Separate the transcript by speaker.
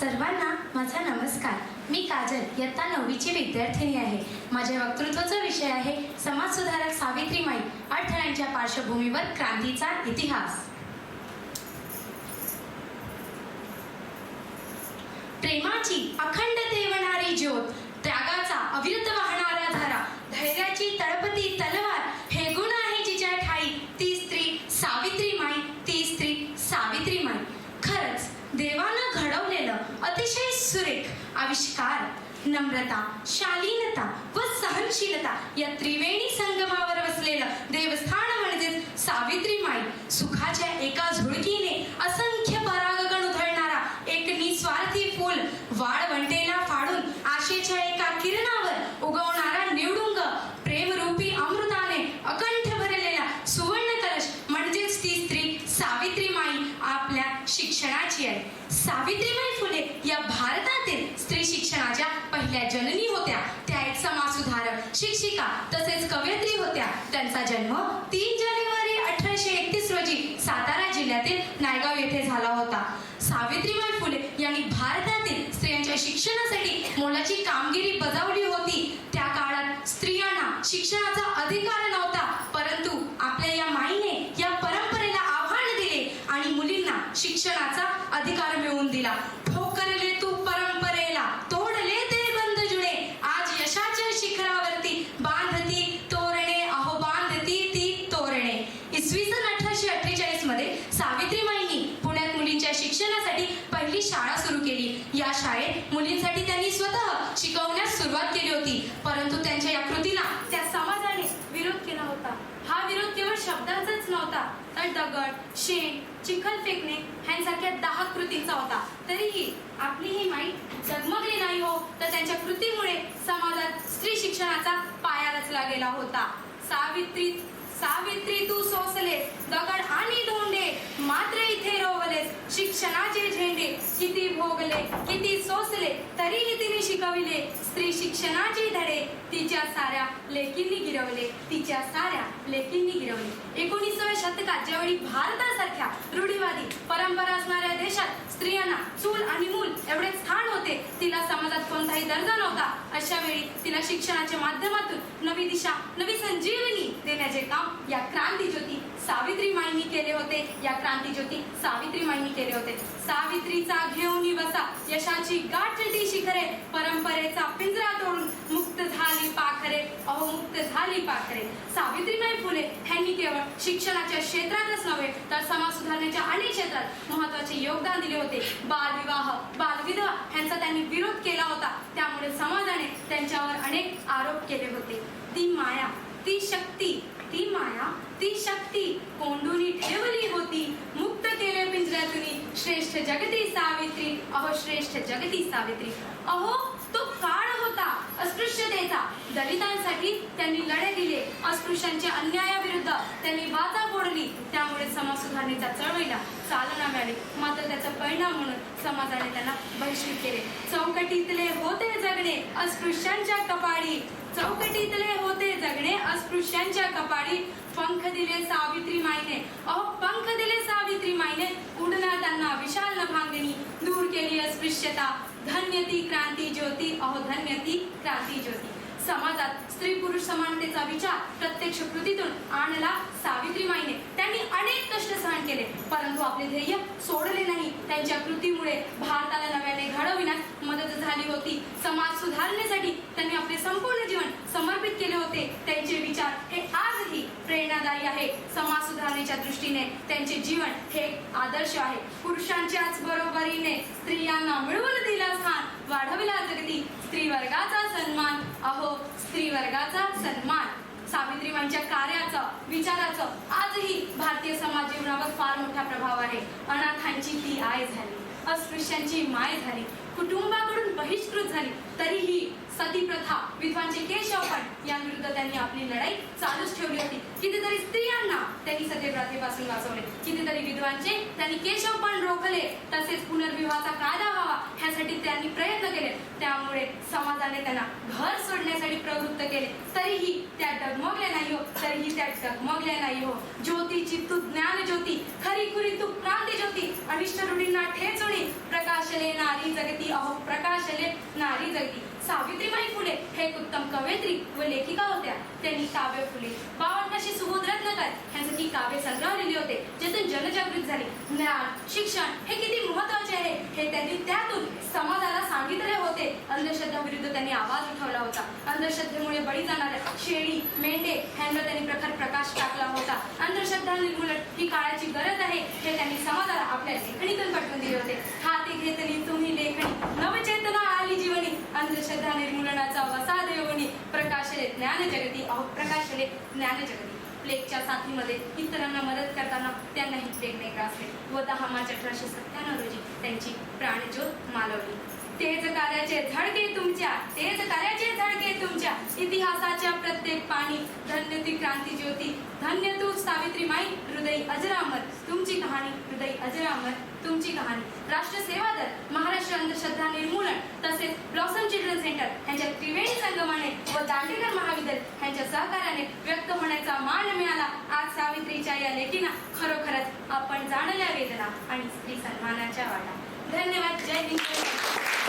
Speaker 1: सर्वांना माझा नमस्कार. मी काजल इयत्ता नववीची विद्यार्थिनी आहे. माझ्या वक्तृत्वाचा विषय आहे समाज सुधारक सावित्रीमाई अडथळ्यांच्या पार्श्वभूमीवर क्रांतीचा इतिहास. प्रेमाची अखंड देवणारी ज्योत त्यागाचा अविरुद्ध वाहणारा धारा धैर्याची तळपती तलवार हे गुण आहे जिच्या ठाई ती स्त्री सावित्री माई ती स्त्री सावित्री माई खरंच देवानं घडवलेलं अतिशय सुरेख आविष्कार नम्रता शालीनता व सहनशीलता या त्रिवेणी संगमावर वसलेलं देवस्थान म्हणजेच सावित्री माई सुखाच्या एका झुळकीने असंख्य परागगण उधळणारा एक निस्वार्थी फूल वाळवंटेला फाडून आशेच्या एका किरणावर उगवणारा निवडुंग प्रेमरूपी अमृताने अकंठ भरलेला सुवर्ण कलश म्हणजेच ती स्त्री सावित्री माई आपल्या शिक्षणाची आहे. सावित्रीमाई फुले या भारतात आपल्या जननी होत्या त्या एक समाजसुधारक शिक्षिका तसेच कवयित्री होत्या. त्यांचा जन्म तीन जानेवारी अठराशे एकतीस रोजी सातारा जिल्ह्यातील नायगाव येथे झाला होता. सावित्रीबाई फुले यांनी भारतातील स्त्रियांच्या शिक्षणासाठी मोलाची कामगिरी बजावली होती. त्या काळात स्त्रियांना शिक्षणाचा अधिकार नव्हता परंतु आपल्या या माईने या परंपरेला आव्हान दिले आणि मुलींना शिक्षणाचा अधिकार मिळवून दिला. या शाळेत मुलींसाठी त्यांनी स्वतः शिकवण्यास सुरुवात केली होती. परंतु त्यांच्या या कृतीला त्या समाजाने विरोध केला होता. हा विरोध केवळ शब्दांचाच नव्हता तर दगड शेण चिखल फेकणे ह्यांसारख्या दहा कृतींचा होता. तरीही आपली ही माई जगमगली नाही हो तर त्यांच्या कृतीमुळे समाजात स्त्री शिक्षणाचा पाया रचला गेला होता. सावित्री सावित्री तू सो दगड आणि धोंडे मात्र इथे रोवलेस शिक्षणाचे झेंडे किती भोगले किती सोसले तरीही तिने शिकविले. स्त्री शिक्षणाचे धडे तिच्या साऱ्या लेकींनी गिरवले. तिच्या साऱ्या लेकींनी गिरवले. एकोणीसाव्या शतकात ज्यावेळी भारतासारख्या रूढीवादी परंपरा असणाऱ्या देशात स्त्रियांना चूल आणि मूल एवढे स्थान होते तिला समाजात कोणताही दर्जा नव्हता. अशा वेळी तिला शिक्षणाच्या माध्यमातून नवी दिशा नवी संजीवनी देण्याचे काम या क्रांती ज्योती सावित्री माईंनी केले होते. या क्रांती ज्योती सावित्री माईंनी केले होते. सावित्रीचा घेऊन बसा यशाची गाठली शिखरे परंपरेचा पिंजरा तोडून मुक्त झाली पाखरे. अहो मुक्त झाली पाखरे. सावित्रीबाई फुले ह्यांनी केवळ शिक्षणाच्या क्षेत्रातच नव्हे तर समाज सुधारण्याच्या अनेक क्षेत्रात महत्त्वाचे योगदान दिले होते. बालविवाह बालविधवा ह्यांचा त्यांनी विरोध केला होता. त्यामुळे समाजाने त्यांच्यावर अनेक आरोप केले होते. ती माया ती शक्ती ती माया ती शक्ती कोंडूनी ठेवली पिंजऱ्यातून श्रेष्ठ जगती सावित्री अहो श्रेष्ठ जगती सावित्री अहो होता अस्पृश्यतेचा दलितांसाठी त्यांनी लढे दिले. अस्पृश्यांच्या अन्यायाविरुद्ध त्यांनी वाचा फोडली त्यामुळे समाज सुधारणेच्या चळवळीला चालना मिळाली. मात्र त्याचा परिणाम म्हणून समाजाने त्यांना बहिष्कृत केले. चौकटीतले होते जगणे अस्पृश्यांच्या कपाळी. चौकटीतले होते जगणे अस्पृश्यांच्या कपाळी. पंख दिले सावित्री माईने अहो पंख दिले सावित्री माईने उडना त्यांना विशाल नभांगे अस्पृश्यता धन्य ती क्रांती ज्योती अहो धन्यती क्रांती ज्योती. समाजात स्त्री पुरुष समानतेचा विचार प्रत्यक्ष कृतीतून आणला सावित्री माईने त्यांनी अनेक कष्ट सहन केले परंतु आपले ध्येय सोडले नाही. त्यांच्या कृतीमुळे भारताला नव्याने घडविण्यास मदत झाली होती. समाज सुधारण्यासाठी त्यांनी आपले संपूर्ण जीवन समर्पित केले होते. त्यांचे विचार हे आज प्रेरणादायी आहे. समाज सुधारणेच्या दृष्टीने त्यांचे जीवन हे आदर्श आहे. पुरुषांच्याच बरोबरीने स्त्रियांना मिळवून दिला स्थान वाढविला जगती. स्त्री वर्गाचा सन्मान अहो स्त्री वर्गाचा सन्मान. सावित्रीबाईंच्या कार्याचं विचाराचं आजही भारतीय समाज जीवनावर फार मोठा प्रभाव आहे. अनाथांची ती आय झाली अस्पृश्यांची माय झाली कुटुंबाकडून बहिष्कृत झाली तरीही सती प्रथा विधवांचे केशवपण विरुद्ध त्यांनी आपली लढाई चालूच ठेवली होती. कितीतरी स्त्रियांना त्यांनी सती वाचवले. कितीतरी विधवांचे त्यांनी केशवपण रोखले. तसेच पुनर्विवाहाचा कायदा व्हावा ह्यासाठी त्यांनी प्रयत्न केले. त्यामुळे समाजाने त्यांना घर सोडण्यासाठी प्रवृत्त केले. तरीही त्या डगमगल्या नाही हो. तरीही त्या डगमगल्या नाही हो. ज्योतीची तू ज्ञान ज्योती खरी खुरी तू क्रांती ज्योती अनिष्ट रूढींना ठेचुणी प्रकाश नारी जगती अहो प्रकाशले नारी जगती. सावित्रीबाई फुले हे एक उत्तम कवयित्री व लेखिका होत्या. त्यांनी काव्य फुले बावन्नशी सुबोध रत्नकर यांसाठी काव्य संग्रह लिहिले होते ज्यातून जनजागृत झाली. ज्ञान शिक्षण हे किती महत्त्वाचे आहे हे त्यांनी त्यातून समाजाला सांगितले होते. अंधश्रद्धा विरुद्ध त्यांनी आवाज बळी जाणाऱ्या शेळी मेंढे ह्यांना त्यांनी प्रखर प्रकाश टाकला होता. अंधश्रद्धा निर्मूलन ही काळाची गरज आहे हे त्यांनी समाजाला आपल्या लेखणीतून पटवून दिले होते. हाती घेतली तुम्ही लेखणी नवचेतना आली जीवनी. अंधश्रद्धा निर्मूलनाचा वसा देवणी प्रकाशले ज्ञान जगती अहो प्रकाशले ज्ञान जगती प्लेगच्या साथीमध्ये इतरांना मदत करताना त्यांनाही प्लेगने ग्रासले व दहा मार्च अठराशे सत्त्याण्णव रोजी त्यांची प्राणज्योत मालवली. तेज कार्याचे झडके तुमच्या तेज कार्याचे झडके तुमच्या. इतिहासाच्या प्रत्येक पाणी धन्य ती क्रांती ज्योती धन्य तू सावित्री माई हृदय अजरामर. तुमची कहाणी हृदय अजरामर. तुमची कहाणी. राष्ट्र सेवा दल महाराष्ट्र अंधश्रद्धा निर्मूलन तसेच ब्लॉसम चिल्ड्रन सेंटर यांच्या त्रिवेणी संगमाने व दांडेकर महाविद्यालय यांच्या सहकार्याने व्यक्त होण्याचा मान मिळाला. आज सावित्रीच्या या लेखीना खरोखरच आपण जाणल्या वेदना आणि स्त्री सन्मानाच्या वाटा. धन्यवाद. जय हिंद.